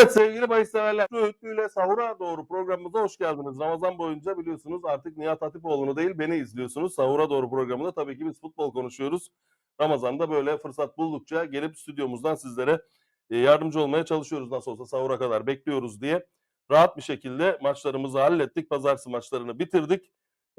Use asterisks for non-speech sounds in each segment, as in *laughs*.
Evet sevgili bahis severler, şu öğütlüyle sahura doğru programımıza hoş geldiniz. Ramazan boyunca biliyorsunuz artık Nihat Hatipoğlu'nu değil beni izliyorsunuz. Sahura doğru programında tabii ki biz futbol konuşuyoruz. Ramazan'da böyle fırsat buldukça gelip stüdyomuzdan sizlere e, yardımcı olmaya çalışıyoruz. Nasıl olsa sahura kadar bekliyoruz diye. Rahat bir şekilde maçlarımızı hallettik. Pazartesi maçlarını bitirdik.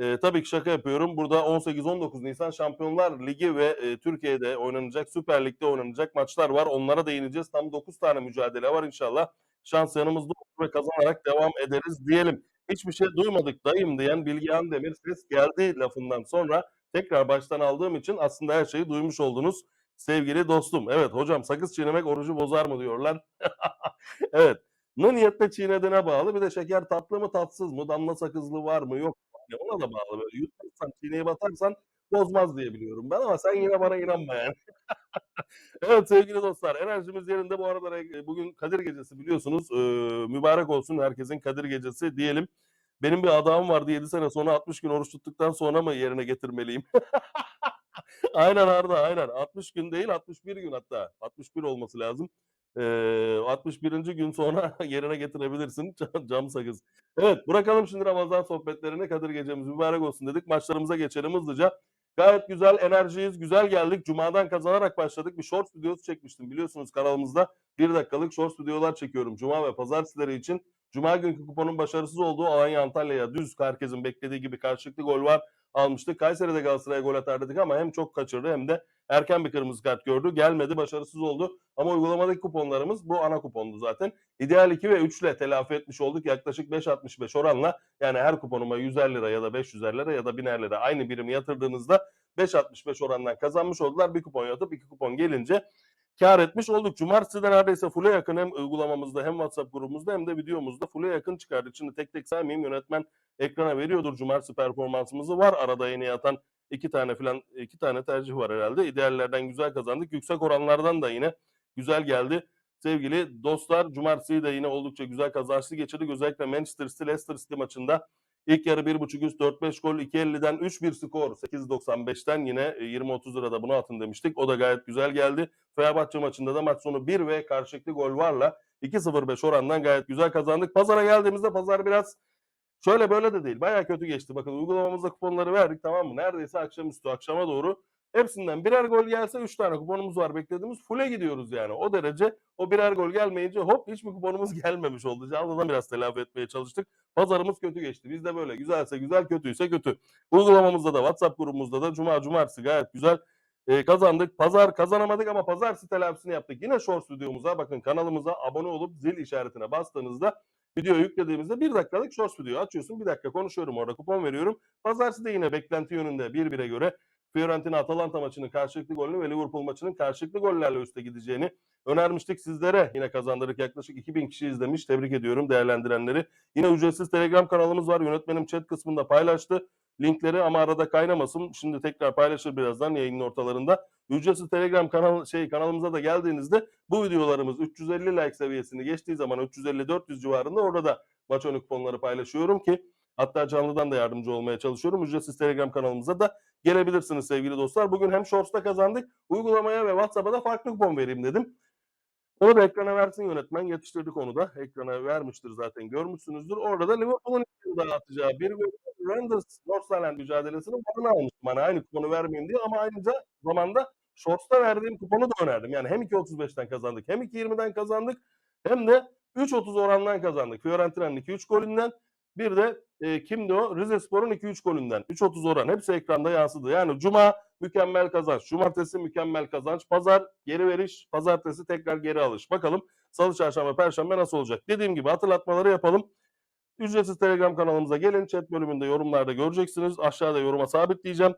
E, tabii ki şaka yapıyorum. Burada 18-19 Nisan Şampiyonlar Ligi ve e, Türkiye'de oynanacak, Süper Lig'de oynanacak maçlar var. Onlara değineceğiz. Tam 9 tane mücadele var inşallah. Şans yanımızda olur ve kazanarak devam ederiz diyelim. Hiçbir şey duymadık dayım diyen Bilgehan Demir ses geldi lafından sonra tekrar baştan aldığım için aslında her şeyi duymuş oldunuz sevgili dostum. Evet hocam sakız çiğnemek orucu bozar mı diyorlar. *laughs* evet. Ne niyetle çiğnediğine bağlı. Bir de şeker tatlı mı tatsız mı? Damla sakızlı var mı yok mu? Yani ona da bağlı. Böyle yutmazsan çiğneyip atarsan bozmaz diye biliyorum ben ama sen yine bana inanma yani. *laughs* evet sevgili dostlar enerjimiz yerinde bu arada e, bugün Kadir Gecesi biliyorsunuz. Mübarek olsun herkesin Kadir Gecesi diyelim. Benim bir adamım vardı 7 sene sonra 60 gün oruç tuttuktan sonra mı yerine getirmeliyim? *laughs* aynen Arda aynen. 60 gün değil 61 gün hatta. 61 olması lazım. Ee, 61. gün sonra *laughs* yerine getirebilirsin *laughs* cam, sakız. Evet bırakalım şimdi Ramazan sohbetlerini. Kadir gecemiz mübarek olsun dedik. Maçlarımıza geçelim hızlıca. Gayet güzel enerjiyiz. Güzel geldik. Cuma'dan kazanarak başladık. Bir short videosu çekmiştim. Biliyorsunuz kanalımızda bir dakikalık short videolar çekiyorum. Cuma ve pazartesileri için. Cuma günkü kuponun başarısız olduğu Alanya Antalya'ya düz herkesin beklediği gibi karşılıklı gol var almıştık. Kayseri'de Galatasaray'a gol atar dedik ama hem çok kaçırdı hem de erken bir kırmızı kart gördü. Gelmedi, başarısız oldu. Ama uygulamadaki kuponlarımız bu ana kupondu zaten. İdeal 2 ve 3 ile telafi etmiş olduk. Yaklaşık 5.65 oranla yani her kuponuma 150 lira ya da 500 lira ya da 1000 lira aynı birimi yatırdığınızda 5.65 orandan kazanmış oldular. Bir kupon yatıp iki kupon gelince kar etmiş olduk. Cumartesi de neredeyse full'e yakın hem uygulamamızda hem WhatsApp grubumuzda hem de videomuzda full'e yakın çıkardık. Şimdi tek tek saymayayım yönetmen ekrana veriyordur cumartesi performansımızı var. Arada yeni yatan iki tane falan iki tane tercih var herhalde. İdeallerden güzel kazandık. Yüksek oranlardan da yine güzel geldi. Sevgili dostlar cumartesiyi de yine oldukça güzel kazançlı geçirdik. Özellikle Manchester City Leicester City maçında ilk yarı 1.5 üst 4-5 gol 2.50'den 3-1 skor 8.95'ten yine 20-30 lirada bunu atın demiştik. O da gayet güzel geldi. Fenerbahçe maçında da maç sonu 1 ve karşılıklı gol varla 2-0-5 orandan gayet güzel kazandık. Pazara geldiğimizde pazar biraz Şöyle böyle de değil. Baya kötü geçti. Bakın uygulamamızda kuponları verdik tamam mı? Neredeyse akşamüstü akşama doğru. Hepsinden birer gol gelse 3 tane kuponumuz var beklediğimiz. Full'e gidiyoruz yani. O derece o birer gol gelmeyince hop hiç mi kuponumuz *laughs* gelmemiş oldu. Canlıdan biraz telafi etmeye çalıştık. Pazarımız kötü geçti. Bizde böyle güzelse güzel kötüyse kötü. Uygulamamızda da WhatsApp grubumuzda da Cuma Cumartesi gayet güzel e, kazandık. Pazar kazanamadık ama pazartesi telafisini yaptık. Yine Shorts videomuza bakın kanalımıza abone olup zil işaretine bastığınızda video yüklediğimizde bir dakikalık shorts video açıyorsun. Bir dakika konuşuyorum orada kupon veriyorum. Pazartesi de yine beklenti yönünde bir bire göre Fiorentina Atalanta maçının karşılıklı golünü ve Liverpool maçının karşılıklı gollerle üste gideceğini önermiştik sizlere. Yine kazandırdık yaklaşık 2000 kişi izlemiş. Tebrik ediyorum değerlendirenleri. Yine ücretsiz Telegram kanalımız var. Yönetmenim chat kısmında paylaştı linkleri ama arada kaynamasın. Şimdi tekrar paylaşır birazdan yayının ortalarında. Ücretsiz Telegram kanal şey kanalımıza da geldiğinizde bu videolarımız 350 like seviyesini geçtiği zaman 350-400 civarında orada da maç önü kuponları paylaşıyorum ki hatta canlıdan da yardımcı olmaya çalışıyorum. Ücretsiz Telegram kanalımıza da gelebilirsiniz sevgili dostlar. Bugün hem Shorts'ta kazandık. Uygulamaya ve WhatsApp'a da farklı kupon vereyim dedim. Onu da ekrana versin yönetmen. Yetiştirdik onu da. Ekrana vermiştir zaten görmüşsünüzdür. Orada da Liverpool'un dağıtacağı bir Rangers Northland mücadelesinin varını almıştım. Hani aynı kuponu vermeyeyim diye ama aynıca zamanda Shorts'ta verdiğim kuponu da önerdim. Yani hem 2.35'ten kazandık hem 2.20'den kazandık hem de 3.30 orandan kazandık. Fiorentina'nın 2-3 golünden bir de e, kimdi o? Rize Spor'un 2-3 golünden. 3.30 oran. Hepsi ekranda yansıdı. Yani Cuma mükemmel kazanç. Cumartesi mükemmel kazanç. Pazar geri veriş. Pazartesi tekrar geri alış. Bakalım salı, çarşamba, perşembe nasıl olacak? Dediğim gibi hatırlatmaları yapalım. Ücretsiz Telegram kanalımıza gelin. Chat bölümünde yorumlarda göreceksiniz. Aşağıda yoruma sabitleyeceğim.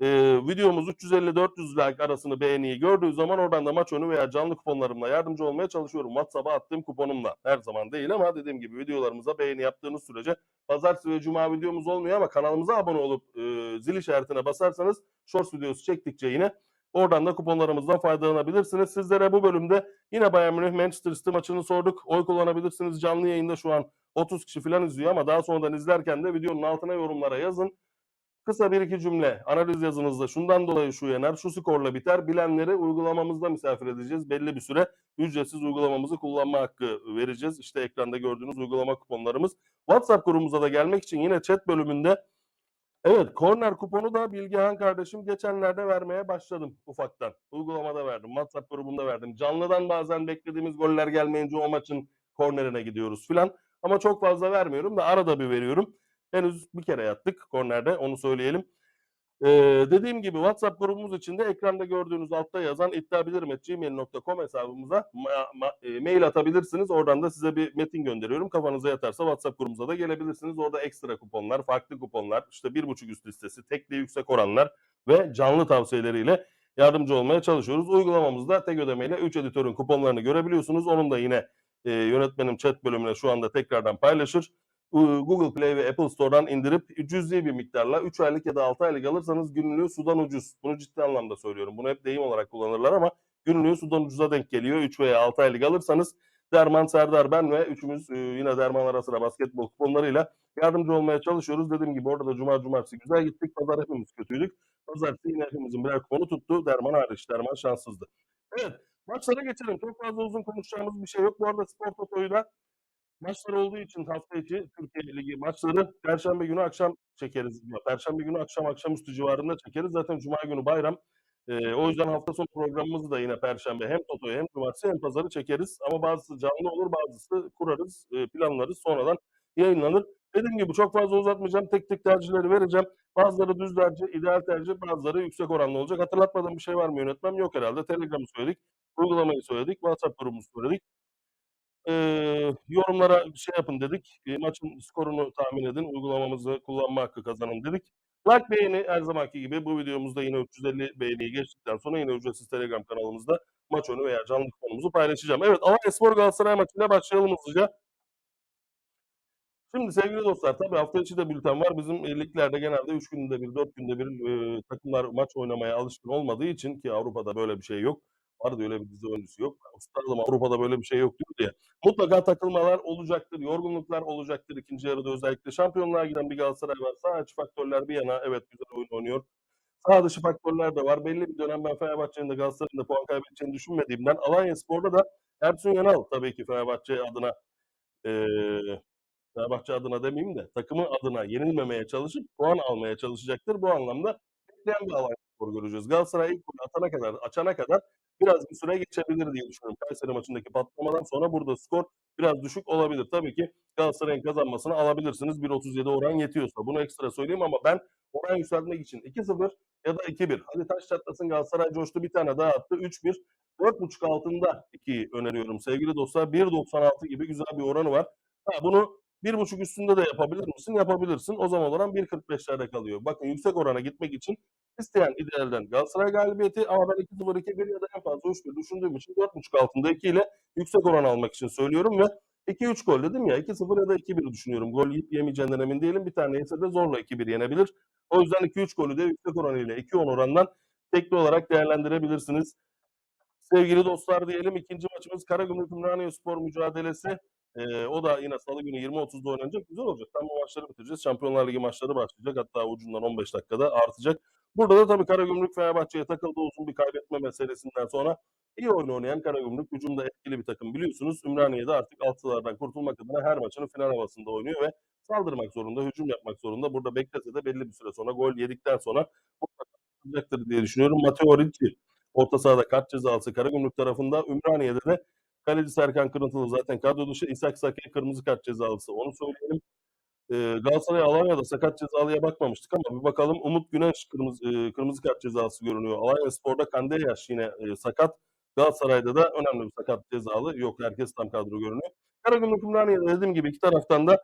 Ee, videomuz 350-400 like arasını beğeniyi gördüğü zaman oradan da maç önü veya canlı kuponlarımla yardımcı olmaya çalışıyorum. WhatsApp'a attığım kuponumla. Her zaman değil ama dediğim gibi videolarımıza beğeni yaptığınız sürece pazartesi ve cuma videomuz olmuyor ama kanalımıza abone olup e, zil işaretine basarsanız shorts videosu çektikçe yine Oradan da kuponlarımızdan faydalanabilirsiniz. Sizlere bu bölümde yine Bayern Münih Manchester City maçını sorduk. Oy kullanabilirsiniz. Canlı yayında şu an 30 kişi falan izliyor ama daha sonradan izlerken de videonun altına yorumlara yazın. Kısa bir iki cümle analiz yazınızda şundan dolayı şu yener, şu skorla biter. Bilenleri uygulamamızda misafir edeceğiz. Belli bir süre ücretsiz uygulamamızı kullanma hakkı vereceğiz. İşte ekranda gördüğünüz uygulama kuponlarımız. WhatsApp grubumuza da gelmek için yine chat bölümünde Evet, korner kuponu da Bilgehan kardeşim geçenlerde vermeye başladım ufaktan. Uygulamada verdim, WhatsApp grubunda verdim. Canlıdan bazen beklediğimiz goller gelmeyince o maçın kornerine gidiyoruz filan. Ama çok fazla vermiyorum da arada bir veriyorum. Henüz bir kere yattık kornerde onu söyleyelim. Ee, dediğim gibi WhatsApp grubumuz içinde ekranda gördüğünüz altta yazan iddiabilirim.gmail.com hesabımıza ma- ma- e, mail atabilirsiniz. Oradan da size bir metin gönderiyorum. Kafanıza yatarsa WhatsApp grubumuza da gelebilirsiniz. Orada ekstra kuponlar, farklı kuponlar, işte bir buçuk üst listesi, tekli yüksek oranlar ve canlı tavsiyeleriyle yardımcı olmaya çalışıyoruz. Uygulamamızda tek ödemeyle 3 editörün kuponlarını görebiliyorsunuz. Onun da yine e, yönetmenim chat bölümüne şu anda tekrardan paylaşır. Google Play ve Apple Store'dan indirip cüzi bir miktarla 3 aylık ya da 6 aylık alırsanız günlüğü sudan ucuz. Bunu ciddi anlamda söylüyorum. Bunu hep deyim olarak kullanırlar ama günlüğü sudan ucuza denk geliyor. 3 veya 6 aylık alırsanız Derman, Serdar, ben ve üçümüz e, yine Derman ara sıra basketbol kuponlarıyla yardımcı olmaya çalışıyoruz. Dediğim gibi orada da cuma cumartesi güzel gittik. Pazar hepimiz kötüydük. Pazartesi yine hepimizin birer kuponu tuttu. Derman hariç. Derman şanssızdı. Evet. Maçlara geçelim. Çok fazla uzun konuşacağımız bir şey yok. Bu arada Spor Toto'yu da Maçlar olduğu için hafta içi Türkiye Ligi maçları Perşembe günü akşam çekeriz. Perşembe günü akşam akşamüstü civarında çekeriz. Zaten Cuma günü bayram. Ee, o yüzden hafta sonu programımızı da yine Perşembe hem Toto'yu hem Cumartesi hem Pazarı çekeriz. Ama bazısı canlı olur bazısı kurarız, e, planlarız sonradan yayınlanır. Dediğim gibi çok fazla uzatmayacağım. Tek tek tercihleri vereceğim. Bazıları düz tercih, ideal tercih, bazıları yüksek oranlı olacak. Hatırlatmadığım bir şey var mı yönetmem? Yok herhalde. Telegram'ı söyledik, uygulamayı söyledik, WhatsApp grubumuzu söyledik. Eee, yorumlara şey yapın dedik. Eee, maçın skorunu tahmin edin. Uygulamamızı kullanma hakkı kazanın dedik. Like, beğeni her zamanki gibi bu videomuzda yine 350 beğeniyi geçtikten sonra yine ücretsiz Telegram kanalımızda maç önü veya canlı kuponumuzu paylaşacağım. Evet, Alanyaspor Galatasaray maçıyla başlayalım hızlıca. Şimdi sevgili dostlar tabii hafta içi de bülten var. Bizim e, liglerde genelde 3 günde bir, 4 günde bir e, takımlar maç oynamaya alışkın olmadığı için ki Avrupa'da böyle bir şey yok. Vardı öyle bir dizi oyuncusu yok. Üstadım Avrupa'da böyle bir şey yok diyor diye. Mutlaka takılmalar olacaktır, yorgunluklar olacaktır ikinci yarıda özellikle. Şampiyonluğa giden bir Galatasaray var. Sağ içi faktörler bir yana evet güzel oyun oynuyor. Sağ dışı faktörler de var. Belli bir dönem ben Fenerbahçe'nin de Galatasaray'ın da puan kaybedeceğini düşünmediğimden Alanyaspor'da da Ersun Yanal tabii ki Fenerbahçe adına eee Fenerbahçe adına demeyeyim de takımı adına yenilmemeye çalışıp puan almaya çalışacaktır. Bu anlamda bekleyen bir Alanyaspor göreceğiz. Galatasaray ilk golü atana kadar, açana kadar biraz bir süre geçebilir diye düşünüyorum. Kayseri maçındaki patlamadan sonra burada skor biraz düşük olabilir. Tabii ki Galatasaray'ın kazanmasını alabilirsiniz. 1.37 oran yetiyorsa. Bunu ekstra söyleyeyim ama ben oran yükseltmek için 2-0 ya da 2-1. Hadi taş çatlasın Galatasaray coştu bir tane daha attı. 3-1. 4.5 altında 2 öneriyorum sevgili dostlar. 1.96 gibi güzel bir oranı var. Ha, bunu bir buçuk üstünde de yapabilir misin? Yapabilirsin. O zaman oran 1.45'lerde kalıyor. Bakın yüksek orana gitmek için isteyen idealden Galatasaray galibiyeti ama ben 2-0, 2-1 ya da en fazla 3-1 düşündüğüm için 4.5 altında 2 ile yüksek oran almak için söylüyorum ve 2-3 gol dedim ya 2-0 ya da 2-1 düşünüyorum. Gol yiyip yemeyeceğinden emin değilim. Bir tane yese de zorla 2-1 yenebilir. O yüzden 2-3 golü de yüksek oranıyla 2-10 orandan tekli olarak değerlendirebilirsiniz. Sevgili dostlar diyelim ikinci maçımız Karagümrük Ümraniye Spor mücadelesi. Ee, o da yine salı günü 20.30'da oynanacak. Güzel olacak. Tam bu maçları bitireceğiz. Şampiyonlar Ligi maçları başlayacak. Hatta ucundan 15 dakikada artacak. Burada da tabii Karagümrük Fenerbahçe'ye takıldı uzun bir kaybetme meselesinden sonra iyi oyun oynayan Karagümrük hücumda etkili bir takım biliyorsunuz. Ümraniye'de artık altılardan kurtulmak adına her maçını final havasında oynuyor ve saldırmak zorunda, hücum yapmak zorunda. Burada beklese de belli bir süre sonra gol yedikten sonra olacaktır diye düşünüyorum. Matteo Ricci orta sahada kart cezası Karagümrük tarafında. Ümraniye'de de Kaleci Serkan Kırıntılı zaten kadro dışı. İshak Sake kırmızı kart cezalısı. Onu söyleyelim. Ee, Galatasaray Alanya'da sakat cezalıya bakmamıştık ama bir bakalım. Umut Güneş kırmızı, e, kırmızı kart cezası görünüyor. Alanya Spor'da Kandeyaş yine e, sakat. Galatasaray'da da önemli bir sakat cezalı. Yok herkes tam kadro görünüyor. Karagümrük Ümraniye'de dediğim gibi iki taraftan da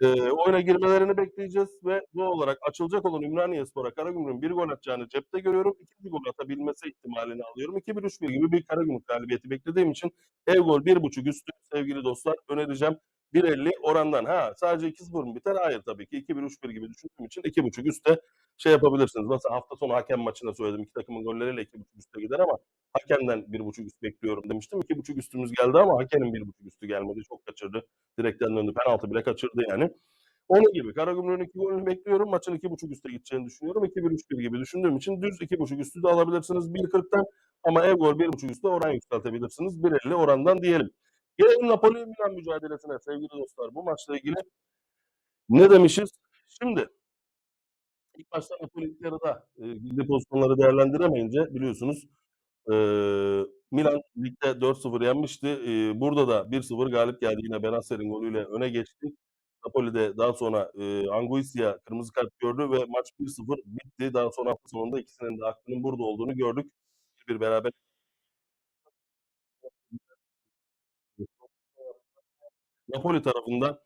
e, oyuna girmelerini bekleyeceğiz ve doğal olarak açılacak olan Ümraniye Spor'a Karagümrük'ün bir gol atacağını cepte görüyorum. İkinci gol atabilmesi ihtimalini alıyorum. 2-1-3-1 gibi bir Karagümrük galibiyeti beklediğim için ev gol 1.5 üstü sevgili dostlar önereceğim. 1.50 orandan. Ha sadece 2-0 mı biter? Hayır tabii ki. 2-1-3-1 gibi düşündüğüm için 2.5 üstte şey yapabilirsiniz. Mesela hafta sonu hakem maçında söyledim. iki takımın golleriyle 2.5 üstte gider ama hakemden 1.5 üst bekliyorum demiştim. 2.5 üstümüz geldi ama hakemin 1.5 üstü gelmedi. Çok kaçırdı. Direkten döndü. Penaltı bile kaçırdı yani. Onun gibi. Karagümrük'ün 2 golünü bekliyorum. Maçın 2.5 üste gideceğini düşünüyorum. 2-1, 3-1 gibi düşündüğüm için düz 2.5 üstü de alabilirsiniz 1.40'tan ama ev gol 1.5 üste oran yükseltebilirsiniz. 1.50 orandan diyelim. Gelelim Napoli Milan mücadelesine sevgili dostlar. Bu maçla ilgili ne demişiz? Şimdi ilk başta Napoli ilk yarıda e, girdiği pozisyonları değerlendiremeyince biliyorsunuz e, Milan ligde 4-0 yenmişti. E, burada da 1-0 galip geldi. Yine Benasser'in golüyle öne geçti. Napoli'de daha sonra e, Anguissa kırmızı kart gördü ve maç 1-0 bitti. Daha sonra hafta sonunda ikisinin de aklının burada olduğunu gördük. Bir beraber Napoli tarafında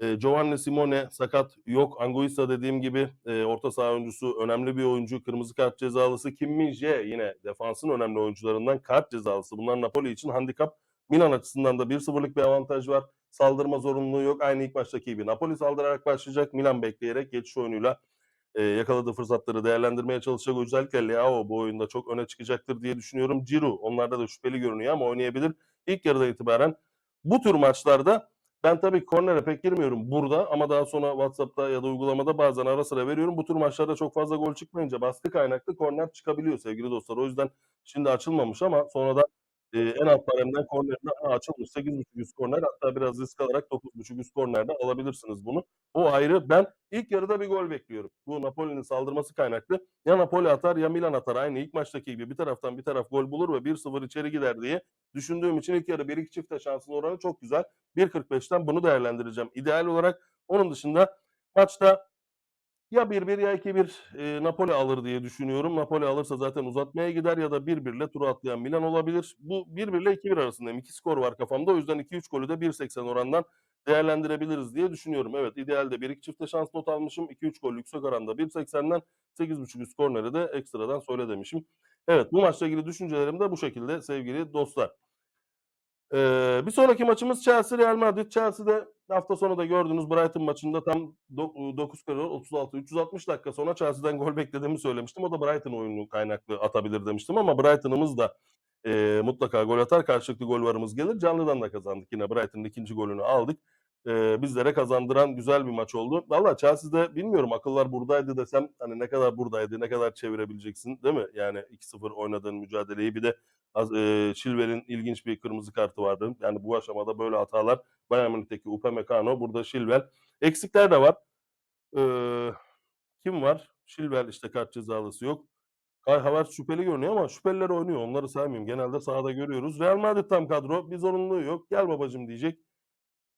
e, Giovanni Simone sakat yok. Anguissa dediğim gibi e, orta saha oyuncusu önemli bir oyuncu. Kırmızı kart cezalısı. Kim Min-jae yine defansın önemli oyuncularından kart cezalısı. Bunlar Napoli için handikap. Milan açısından da 1-0'lık bir avantaj var. Saldırma zorunluluğu yok. Aynı ilk baştaki gibi. Napoli saldırarak başlayacak. Milan bekleyerek geçiş oyunuyla e, yakaladığı fırsatları değerlendirmeye çalışacak. Özellikle Leao bu oyunda çok öne çıkacaktır diye düşünüyorum. Ciro onlarda da şüpheli görünüyor ama oynayabilir. İlk yarıdan itibaren bu tür maçlarda ben tabii kornere pek girmiyorum burada ama daha sonra WhatsApp'ta ya da uygulamada bazen ara sıra veriyorum. Bu tür maçlarda çok fazla gol çıkmayınca baskı kaynaklı korner çıkabiliyor sevgili dostlar. O yüzden şimdi açılmamış ama sonradan e, en alt baremden kornerine "Aa, açılmış 8.5 üst korner hatta biraz risk alarak 9.5 üst kornerde alabilirsiniz bunu. O ayrı. Ben ilk yarıda bir gol bekliyorum. Bu Napoli'nin saldırması kaynaklı. Ya Napoli atar ya Milan atar. Aynı ilk maçtaki gibi bir taraftan bir taraf gol bulur ve 1-0 içeri gider diye düşündüğüm için ilk yarı 1-2 çifte şansın oranı çok güzel. 1.45'ten bunu değerlendireceğim ideal olarak. Onun dışında maçta ya 1-1 ya 2-1 e, Napoli alır diye düşünüyorum. Napoli alırsa zaten uzatmaya gider ya da 1-1 ile turu atlayan Milan olabilir. Bu 1-1 ile 2-1 arasındayım. İki skor var kafamda. O yüzden 2-3 golü de 1.80 orandan değerlendirebiliriz diye düşünüyorum. Evet idealde 1-2 çifte şans not almışım. 2-3 gol yüksek oranda 1.80'den 8.5 üst korneri de ekstradan söyle demişim. Evet bu maçla ilgili düşüncelerim de bu şekilde sevgili dostlar. Ee, bir sonraki maçımız Chelsea Real Madrid. Chelsea'de hafta sonu da gördüğünüz Brighton maçında tam 9 kere 36 360 dakika sonra Chelsea'den gol beklediğimi söylemiştim. O da Brighton oyunu kaynaklı atabilir demiştim ama Brighton'ımız da e, mutlaka gol atar. Karşılıklı gol varımız gelir. Canlıdan da kazandık. Yine Brighton'ın ikinci golünü aldık. E, bizlere kazandıran güzel bir maç oldu. Valla Chelsea'de bilmiyorum akıllar buradaydı desem hani ne kadar buradaydı, ne kadar çevirebileceksin değil mi? Yani 2-0 oynadığın mücadeleyi bir de e, ilginç bir kırmızı kartı vardı. Yani bu aşamada böyle hatalar Bayern Münih'teki Upamecano, burada Chilwell. Eksikler de var. E, kim var? Chilwell işte kart cezalısı yok. Kai Havertz şüpheli görünüyor ama şüpheliler oynuyor. Onları saymıyorum. Genelde sahada görüyoruz. Real Madrid tam kadro. Bir zorunluluğu yok. Gel babacım diyecek.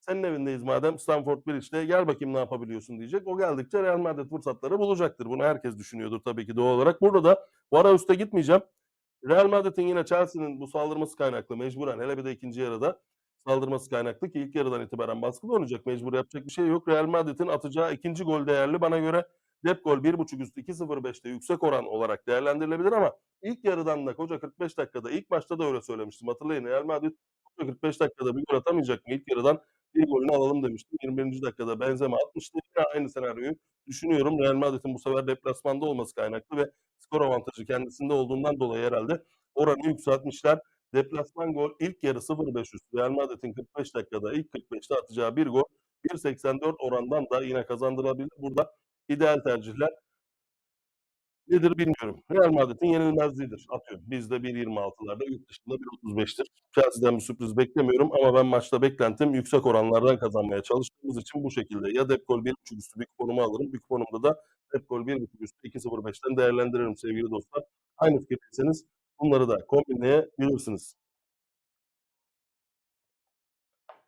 Senin evindeyiz madem Stamford Bridge'de gel bakayım ne yapabiliyorsun diyecek. O geldikçe Real Madrid fırsatları bulacaktır. Bunu herkes düşünüyordur tabii ki doğal olarak. Burada da Vara üste gitmeyeceğim. Real Madrid'in yine Chelsea'nin bu saldırması kaynaklı mecburen hele bir de ikinci yarıda saldırması kaynaklı ki ilk yarıdan itibaren baskılı oynayacak mecbur yapacak bir şey yok. Real Madrid'in atacağı ikinci gol değerli bana göre dep gol 1.5 üstü 2.05'te yüksek oran olarak değerlendirilebilir ama ilk yarıdan da koca 45 dakikada ilk maçta da öyle söylemiştim hatırlayın Real Madrid koca 45 dakikada bir gol atamayacak mı? İlk yarıdan bir golünü alalım demiştim. 21. dakikada Benzema atmıştı. Yine aynı senaryoyu düşünüyorum. Real Madrid'in bu sefer deplasmanda olması kaynaklı ve skor avantajı kendisinde olduğundan dolayı herhalde oranı yükseltmişler. Deplasman gol ilk yarı 0.5 üstü. Real Madrid'in 45 dakikada ilk 45'te atacağı bir gol 1.84 orandan da yine kazandırabilir. Burada ideal tercihler nedir bilmiyorum. Real Madrid'in yenilmezliğidir. Atıyorum. Bizde 1.26'larda yurt dışında 1.35'tir. Chelsea'den bir sürpriz beklemiyorum ama ben maçta beklentim yüksek oranlardan kazanmaya çalıştığımız için bu şekilde ya dep gol 1.5 üstü bir kuponumu alırım. Bir kuponumda da dep gol 1.5 üstü 2.05'ten değerlendiririm sevgili dostlar. Aynı fikirdeyseniz bunları da kombinleyebilirsiniz.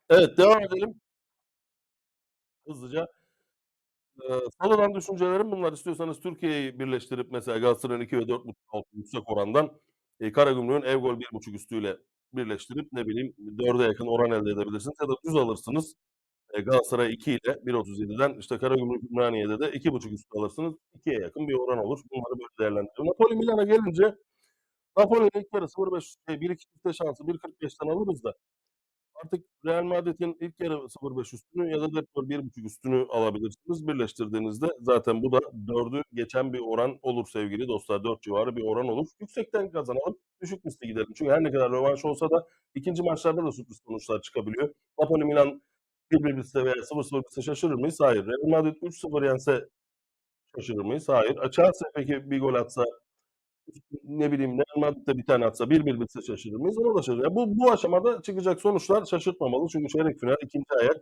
Evet devam edelim. Hızlıca. Eee, sonradan düşüncelerim bunlar. İstiyorsanız Türkiye'yi birleştirip mesela Galatasaray'ın 2 ve 4.5 altı yüksek orandan eee, Karagümrük'ün ev gol 1.5 üstüyle birleştirip ne bileyim 4'e yakın oran elde edebilirsiniz ya da düz alırsınız. Eee, Galatasaray 2 ile 1.37'den işte Karagümrük Ümraniye'de de 2.5 üstü alırsınız. 2'ye yakın bir oran olur. Bunları böyle değerlendiriyorum. Napoli Milan'a gelince Napoli'nin ilk yarı 0.5 şey 1-2 çifte şansı 1.45'ten alırız da artık Real Madrid'in ilk yarı 0.5 üstünü ya da dep gol 1.5 üstünü alabilirsiniz. Birleştirdiğinizde zaten bu da 4'ü geçen bir oran olur sevgili dostlar. 4 civarı bir oran olur. Yüksekten kazanalım, düşük misli gidelim. Çünkü her ne kadar rövanş olsa da ikinci maçlarda da sürpriz sonuçlar çıkabiliyor. Napoli Milan 1-1 bitse veya 0-0 bitse şaşırır mıyız? Hayır. Real Madrid 3-0 yense şaşırır mıyız? Hayır. A, Chelsea peki 1 gol atsa, ne bileyim Real Madrid de 1 tane atsa 1-1 bitse şaşırır mıyız? Ona da şaşırırız. Ya, bu bu aşamada çıkacak sonuçlar şaşırtmamalı. Çünkü çeyrek final 2. ayak.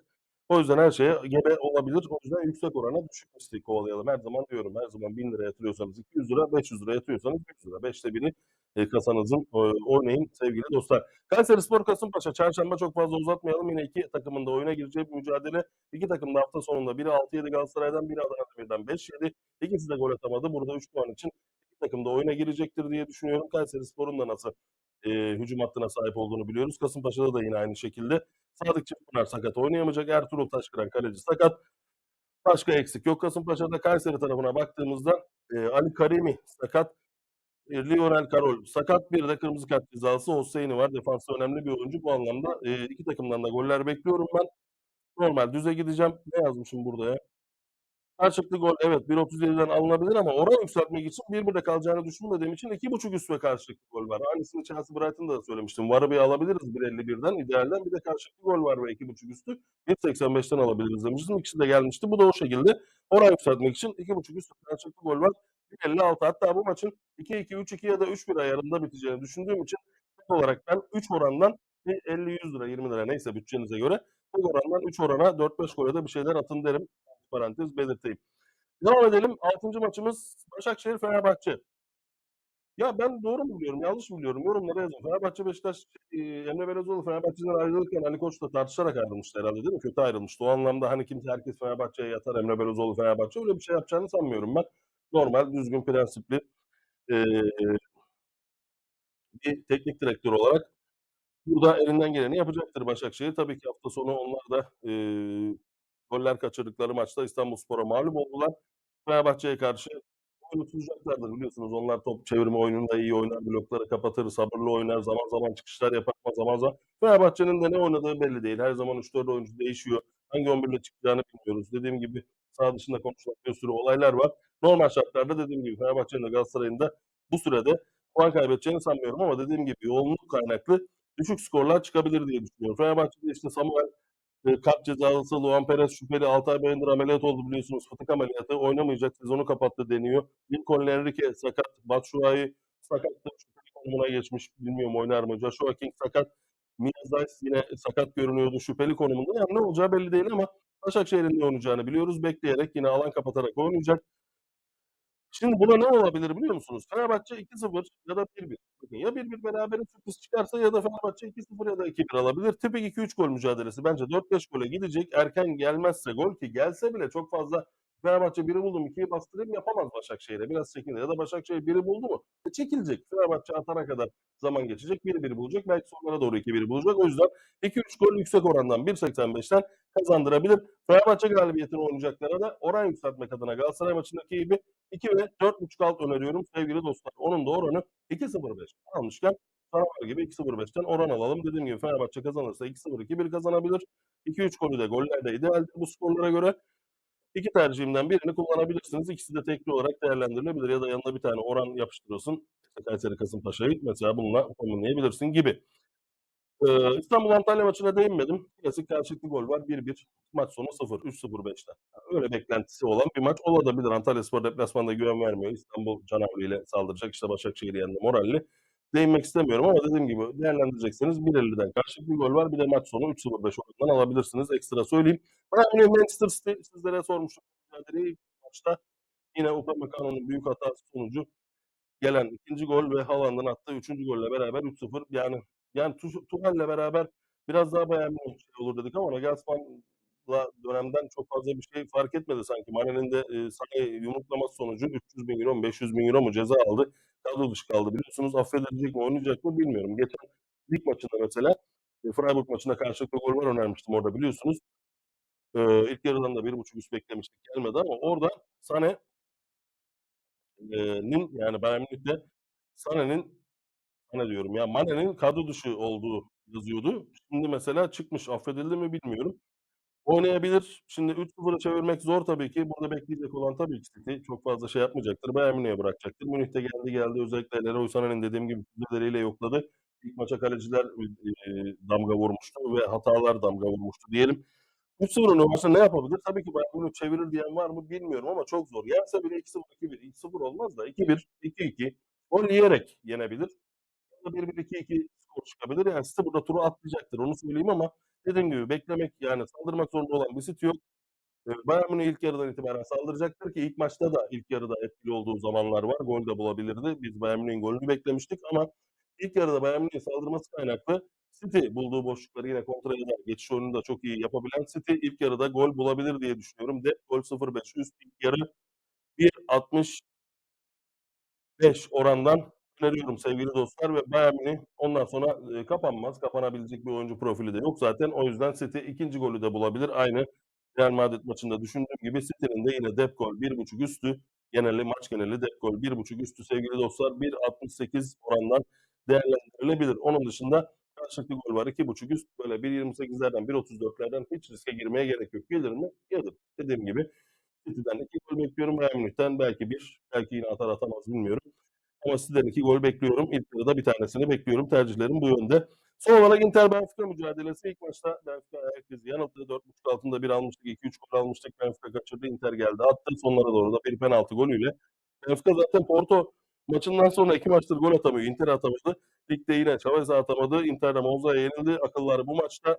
O yüzden her şeye gebe olabilir. O yüzden yüksek orana düşük misli kovalayalım. Her zaman diyorum, her zaman ₺1000 yatırıyorsanız £200, £500 yatırıyorsanız £100. 5'te 1'i eee, kasanızın eee, oynayın sevgili dostlar. Kayserispor Kasımpaşa çarşamba çok fazla uzatmayalım. Yine 2 takımın da oyuna gireceği bir mücadele. 2 takım da hafta sonunda biri 6 yedi Galatasaray'dan, biri Adana Demir'den 5 yedi. İkisi de gol atamadı. Burada 3 puan için 2 takım da oyuna girecektir diye düşünüyorum. Kayserispor'un da nasıl eee, hücum hattına sahip olduğunu biliyoruz. Kasımpaşa'da da yine aynı şekilde. Sadık Çiftpınar sakat oynayamayacak. Ertuğrul Taşkıran kaleci sakat. Başka eksik yok. Kasımpaşa'da Kayseri tarafına baktığımızda eee, Ali Karimi sakat. Eee, Lionel Carol sakat. Bir de kırmızı kart cezası Hosseini var. Defansta önemli bir oyuncu. Bu anlamda eee, 2 takımdan da goller bekliyorum ben. Normal düze gideceğim. Ne yazmışım burada ya? Karşılıklı gol evet 1.37'den alınabilir ama oran yükseltmek için 1-1'de kalacağını düşünmediğim için 2.5 üst ve karşılıklı gol var. Aynısını Chelsea Brighton'da da söylemiştim. VAR'ı bir alabiliriz 1.51'den idealden. Bir de karşılıklı gol var ve 2.5 üstü 1.85'ten alabiliriz demiştim. İkisi de gelmişti. Bu da o şekilde. Oran yükseltmek için 2.5 üst ve karşılıklı gol var. 1.56 hatta bu maçın 2-2, 3-2 ya da 3-1 ayarında biteceğini düşündüğüm için olarak ben 3 orandan bir 50-100 lira 20 lira neyse bütçenize göre bu orandan 3 orana 4-5 gole bir şeyler atın derim. Parantez belirteyim. Devam edelim. 6. maçımız Başakşehir Fenerbahçe. Ya ben doğru mu biliyorum, yanlış mı biliyorum? Yorumlara yazın. Fenerbahçe Beşiktaş eee, Emre Belözoğlu Fenerbahçe'den ayrılırken Ali Koç'la tartışarak ayrılmıştı herhalde değil mi? Kötü ayrılmıştı. O anlamda hani kimse herkes Fenerbahçe'ye yatar Emre Belözoğlu Fenerbahçe öyle bir şey yapacağını sanmıyorum ben. Normal, düzgün, prensipli eee bir teknik direktör olarak burada elinden geleni yapacaktır Başakşehir. Tabii ki hafta sonu onlar da eee, goller kaçırdıkları maçta İstanbulspor'a mağlup oldular. Fenerbahçe'ye karşı oyunu tutacaklardır biliyorsunuz. Onlar top çevirme oyununda iyi oynar, blokları kapatır, sabırlı oynar, zaman zaman çıkışlar yapar ama zaman zaman Fenerbahçe'nin de ne oynadığı belli değil. Her zaman 3-4 oyuncu değişiyor. Hangi 11'le çıkacağını bilmiyoruz. Dediğim gibi saha dışında konuşulan bir sürü olaylar var. Normal şartlarda dediğim gibi Fenerbahçe'nin de Galatasaray'ın da bu sürede puan kaybedeceğini sanmıyorum ama dediğim gibi yoğunluk kaynaklı düşük skorlar çıkabilir diye düşünüyorum. Fenerbahçe'de işte Samuel eee, kart cezalısı, Luan Perez şüpheli, Altay Bayındır ameliyat oldu biliyorsunuz. Fıtık ameliyatı. Oynamayacak, sezonu kapattı deniyor. Lincoln Enrique sakat. Batshuayi sakattı. Şüpheli konumuna geçmiş. Bilmiyorum oynar mı? Joshua King sakat. Zeiss yine sakat görünüyordu. Şüpheli konumunda. Yani ne olacağı belli değil ama Başakşehir'in ne oynayacağını biliyoruz. Bekleyerek yine alan kapatarak oynayacak. Şimdi buna ne olabilir biliyor musunuz? Fenerbahçe 2-0 ya da 1-1. Bakın ya 1-1 berabere sürpriz çıkarsa ya da Fenerbahçe 2-0 ya da 2-1 alabilir. Tipik 2-3 gol mücadelesi. Bence 4-5 gole gidecek. Erken gelmezse gol ki gelse bile çok fazla Fenerbahçe 1'i buldu mu 2'yi bastırayım yapamaz Başakşehir'e. Biraz çekinir. Ya da Başakşehir 1'i buldu mu çekilecek. Fenerbahçe atana kadar zaman geçecek. 1-1 bulacak. Belki sonlara doğru 2-1 bulacak. O yüzden 2-3 gol yüksek orandan 1.85'ten kazandırabilir. Fenerbahçe galibiyetini oynayacaklara da oran yükseltmek adına Galatasaray maçındaki gibi 2 ve 4.5 alt öneriyorum sevgili dostlar. Onun da oranı 2.05 almışken canavar gibi 2.05'ten oran alalım. Dediğim gibi Fenerbahçe kazanırsa 2-0, 2-1 kazanabilir. 2-3 golü de gollerde idealdir bu skorlara göre. İki tercihimden birini kullanabilirsiniz. İkisi de tekli olarak değerlendirilebilir ya da yanına bir tane oran yapıştırıyorsun. İşte Kayseri Kasımpaşa'yı mesela bununla kombinleyebilirsin gibi. Eee, İstanbul Antalya maçına değinmedim. Klasik karşılıklı gol var 1-1. Maç sonu 0. 3-0 5'ten. Öyle beklentisi olan bir maç olabilir. Antalyaspor deplasmanda güven vermiyor. İstanbul canavliyle saldıracak. İşte Başakşehir yendi moralli. Değinmek istemiyorum ama dediğim gibi değerlendirecekseniz 1.50'den karşılıklı gol var. Bir de maç sonu 3-0-5 oranından alabilirsiniz. Ekstra söyleyeyim. Ben Manchester City sizlere sormuştum mücadeleyi. Maçta yine Upamecano'nun büyük hatası sonucu gelen ikinci gol ve Haaland'ın attığı üçüncü golle beraber 3-0 yani yani Tu Tuchel'le beraber biraz daha Bayern Münih şey olur dedik ama Nagelsmann'la dönemden çok fazla bir şey fark etmedi sanki. Mane'nin de eee, Sané'yi yumruklaması sonucu €300.000 mu €500.000 mu ceza aldı. Kadro dışı kaldı biliyorsunuz. Affedilecek mi, oynayacak mı bilmiyorum. Geçen lig maçında mesela eee, Freiburg maçında karşılıklı gol var önermiştim orada biliyorsunuz. Eee, ilk yarıdan da 1.5 üst beklemiştik gelmedi ama orada Sané eee, nin yani Bayern Münih'te Sané'nin Sané diyorum ya Mane'nin kadro dışı olduğu yazıyordu. Şimdi mesela çıkmış. Affedildi mi bilmiyorum. Oynayabilir. Şimdi 3-0'ı çevirmek zor tabii ki. Burada bekleyecek olan tabii ki City. Çok fazla şey yapmayacaktır. Bayern Münih'e bırakacaktır. Münih de geldi geldi özellikle Leroy Sané'nin dediğim gibi füzeleriyle yokladı. İlk maça kaleciler eee, damga vurmuştu ve hatalar damga vurmuştu diyelim. 3-0 önü maçta ne yapabilir? Tabii ki Bayern Münih çevirir diyen var mı bilmiyorum ama çok zor. Yense bile 2-0, 2-1. 2-0 olmaz da 2-1, 2-2 gol yiyerek yenebilir. Ya da 1-1, 2-2 skor çıkabilir. Yani City burada turu atlayacaktır. Onu söyleyeyim ama dediğim gibi beklemek yani saldırmak zorunda olan bir City yok. Bayern Münih ilk yarıdan itibaren saldıracaktır ki ilk maçta da ilk yarıda etkili olduğu zamanlar var. Gol de bulabilirdi. Biz Bayern Münih'in golünü beklemiştik ama ilk yarıda Bayern Münih'in saldırması kaynaklı City bulduğu boşlukları yine kontrol eder. Geçiş oyununu da çok iyi yapabilen City ilk yarıda gol bulabilir diye düşünüyorum. Dep gol 0.5 üst ilk yarı 1.60 5 orandan öneriyorum sevgili dostlar ve Bayern Münih ondan sonra, eee, kapanmaz. Kapanabilecek bir oyuncu profili de yok zaten. O yüzden City ikinci golü de bulabilir. Aynı Real Madrid maçında düşündüğüm gibi City'nin de yine dep gol 1.5 üstü geneli maç geneli dep gol 1.5 üstü sevgili dostlar 1.68 orandan değerlendirilebilir. Onun dışında karşılıklı gol var 2.5 üst böyle 1.28'lerden 1.34'lerden hiç riske girmeye gerek yok. Gelir mi? Gelir. Dediğim gibi City'den 2 gol bekliyorum. Bayern Münih'ten belki 1 belki yine atar atamaz bilmiyorum. Ama City'den 2 gol bekliyorum. İlk yarıda bir tanesini bekliyorum. Tercihlerim bu yönde. Son olarak Inter Benfica mücadelesi. İlk maçta Benfica herkesi yanılttı. 4.5 altında 1 almıştık. 2-3 gol almıştık. Benfica kaçırdı. Inter geldi attı. Sonlara doğru da bir penaltı golüyle. Benfica zaten Porto maçından sonra 2 maçtır gol atamıyor. Inter atamadı. Ligde yine Chavez'e atamadı. Inter'de Monza'ya yenildi. Akılları bu maçta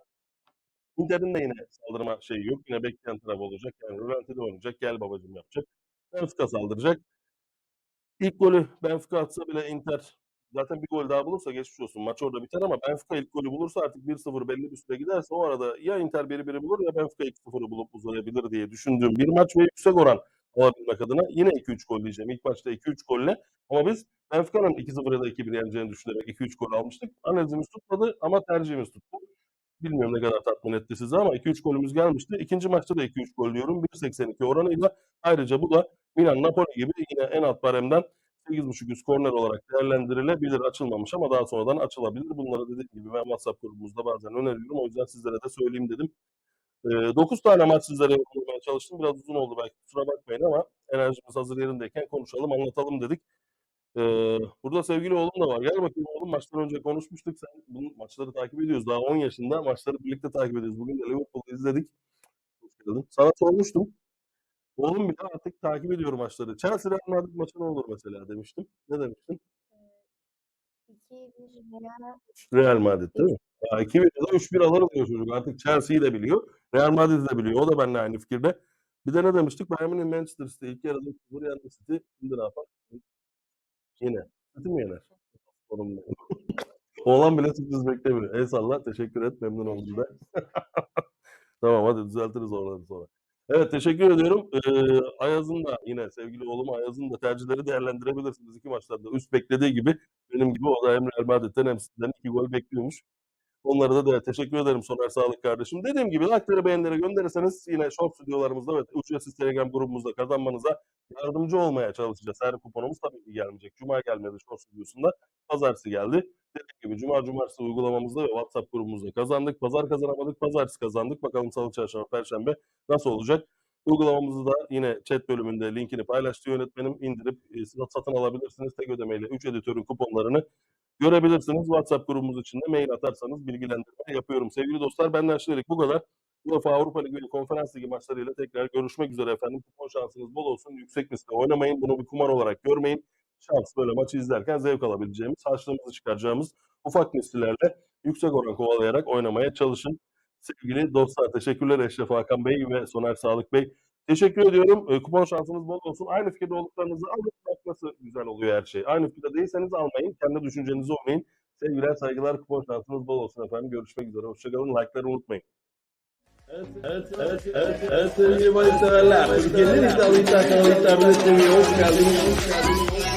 Inter'in de yine saldırma şeyi yok. Yine bekleyen taraf olacak. Yani rölanti de oynayacak. Gel babacım yapacak. Benfica saldıracak. İlk golü Benfica atsa bile Inter zaten bir gol daha bulursa geçmiş olsun. Maç orada biter ama Benfica ilk golü bulursa artık 1-0 belli bir süre giderse o arada ya Inter 1-1'i bulur ya Benfica 2-0'ı bulup uzayabilir diye düşündüğüm bir maç ve yüksek oran alabilmek adına yine 2-3 gol diyeceğim. İlk maçta 2-3 golle ama biz Benfica'nın 2-0 ya da 2-1 yeneceğini düşünerek 2-3 gol almıştık. Analizimiz tutmadı ama tercihimiz tuttu. Bilmiyorum ne kadar tatmin etti sizi ama 2-3 golümüz gelmişti. İkinci maçta da 2-3 gol diyorum. 1.82 oranıyla. Ayrıca bu da Milan Napoli gibi yine en alt baremden 8.5 üst korner olarak değerlendirilebilir. Açılmamış ama daha sonradan açılabilir. Bunları dediğim gibi ben WhatsApp grubumuzda bazen öneriyorum. O yüzden sizlere de söyleyeyim dedim. Ee, 9 tane maç sizlere yorumlamaya çalıştım. Biraz uzun oldu belki kusura bakmayın ama enerjimiz hazır yerindeyken konuşalım, anlatalım dedik. Burada sevgili oğlum da var. Gel bakayım oğlum maçtan önce konuşmuştuk. Sen bunun maçları takip ediyoruz. Daha 10 yaşında maçları birlikte takip ediyoruz. Bugün de Liverpool'u izledik. Hoş geldin. Sana sormuştum. Oğlum bir de artık takip ediyorum maçları. Chelsea Real Madrid maçı ne olur mesela demiştim. Ne demiştin? 2-1 Real Real Madrid değil mi? Ya 2-1 ya da 3-1 alırım diyor çocuk. Artık Chelsea'yi de biliyor. Real Madrid'i de biliyor. O da benimle aynı fikirde. Bir de ne demiştik? Bayern Münih Manchester City ilk yarıda 0 yendi City. Şimdi ne yapar? Yine. City mi yener? Sorun değil. *laughs* Oğlan bile sürpriz beklemiyor. Eyvallah. Teşekkür et. Memnun oldum da. *laughs* tamam hadi düzeltiriz oraları sonra. Evet teşekkür ediyorum. Ee, Ayaz'ın da yine sevgili oğlum Ayaz'ın da tercihleri değerlendirebilirsiniz. iki maçlarda üst beklediği gibi benim gibi o da hem Real Madrid'den hem City'den iki gol bekliyormuş. Onlara da, da teşekkür ederim Soner Sağlık kardeşim. Dediğim gibi like'ları beğenileri gönderirseniz yine short stüdyolarımızda ve ücretsiz Telegram grubumuzda kazanmanıza yardımcı olmaya çalışacağız. Her kuponumuz tabii ki gelmeyecek. Cuma gelmedi short stüdyosunda. Pazartesi geldi. Dediğim gibi Cuma Cumartesi uygulamamızda ve WhatsApp grubumuzda kazandık. Pazar kazanamadık. Pazartesi kazandık. Bakalım Salı, Çarşamba, Perşembe nasıl olacak? Uygulamamızı da yine chat bölümünde linkini paylaştı yönetmenim. indirip e, satın alabilirsiniz. Tek ödemeyle 3 editörün kuponlarını görebilirsiniz. WhatsApp grubumuz için de mail atarsanız bilgilendirme yapıyorum. Sevgili dostlar benden şimdilik bu kadar. UEFA Avrupa Ligi Konferans Ligi maçlarıyla tekrar görüşmek üzere efendim. Kupon şansınız bol olsun. Yüksek riskle oynamayın. Bunu bir kumar olarak görmeyin. Şans böyle maçı izlerken zevk alabileceğimiz, harçlığımızı çıkaracağımız ufak mislilerle yüksek oran kovalayarak oynamaya çalışın. Sevgili dostlar teşekkürler Eşref Hakan Bey ve Soner Sağlık Bey. Teşekkür ediyorum. E, kupon şansınız bol olsun. Aynı fikirde olduklarınızı alın. Bak güzel oluyor her şey. Aynı fikirde değilseniz almayın. Kendi düşüncenizi oynayın. Sevgiler, saygılar, kupon şansınız bol olsun efendim. Görüşmek üzere. Hoşçakalın. Like'ları unutmayın. Evet, sevgili bayı severler. Türkiye'nin iddialı iddia kanalı iddia biletleri hoş geldiniz. Hoş geldiniz.